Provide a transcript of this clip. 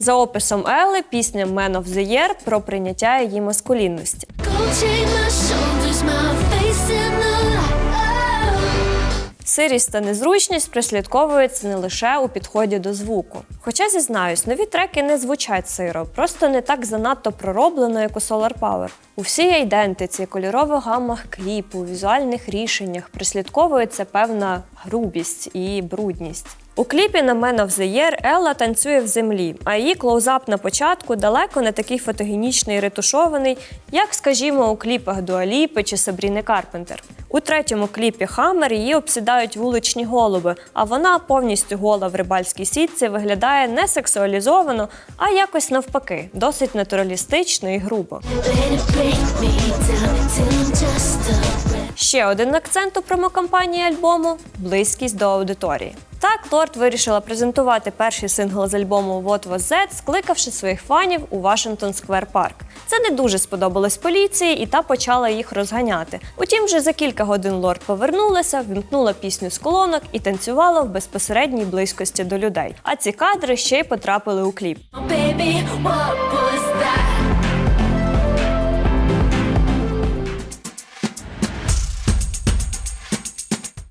За описом Елли, пісня «Man of the Year» про прийняття її маскулінності. Сирість та незручність прослідковується не лише у підході до звуку. Хоча зізнаюсь, нові треки не звучать сиро, просто не так занадто пророблено, як у Solar Power. У всій ідентиці, кольорових гаммах кліпу, візуальних рішеннях прослідковується певна грубість і брудність. У кліпі на Man of the Елла танцює в землі, а її клоузап на початку далеко не такий фотогенічний і ретушований, як, скажімо, у кліпах Дуаліпи чи Сабріни Карпентер. У третьому кліпі Хаммер її обсідають вуличні голуби, а вона повністю гола в рибальській сітці виглядає не сексуалізовано, а якось навпаки, досить натуралістично і грубо. Ще один акцент у промокампанії альбому близькість до аудиторії. Так, Лорд вирішила презентувати перший сингл з альбому What Was That, скликавши своїх фанів у Вашингтон Сквер Парк. Це не дуже сподобалось поліції, і та почала їх розганяти. Утім, вже за кілька годин Лорд повернулася, вімкнула пісню з колонок і танцювала в безпосередній близькості до людей. А ці кадри ще й потрапили у кліп.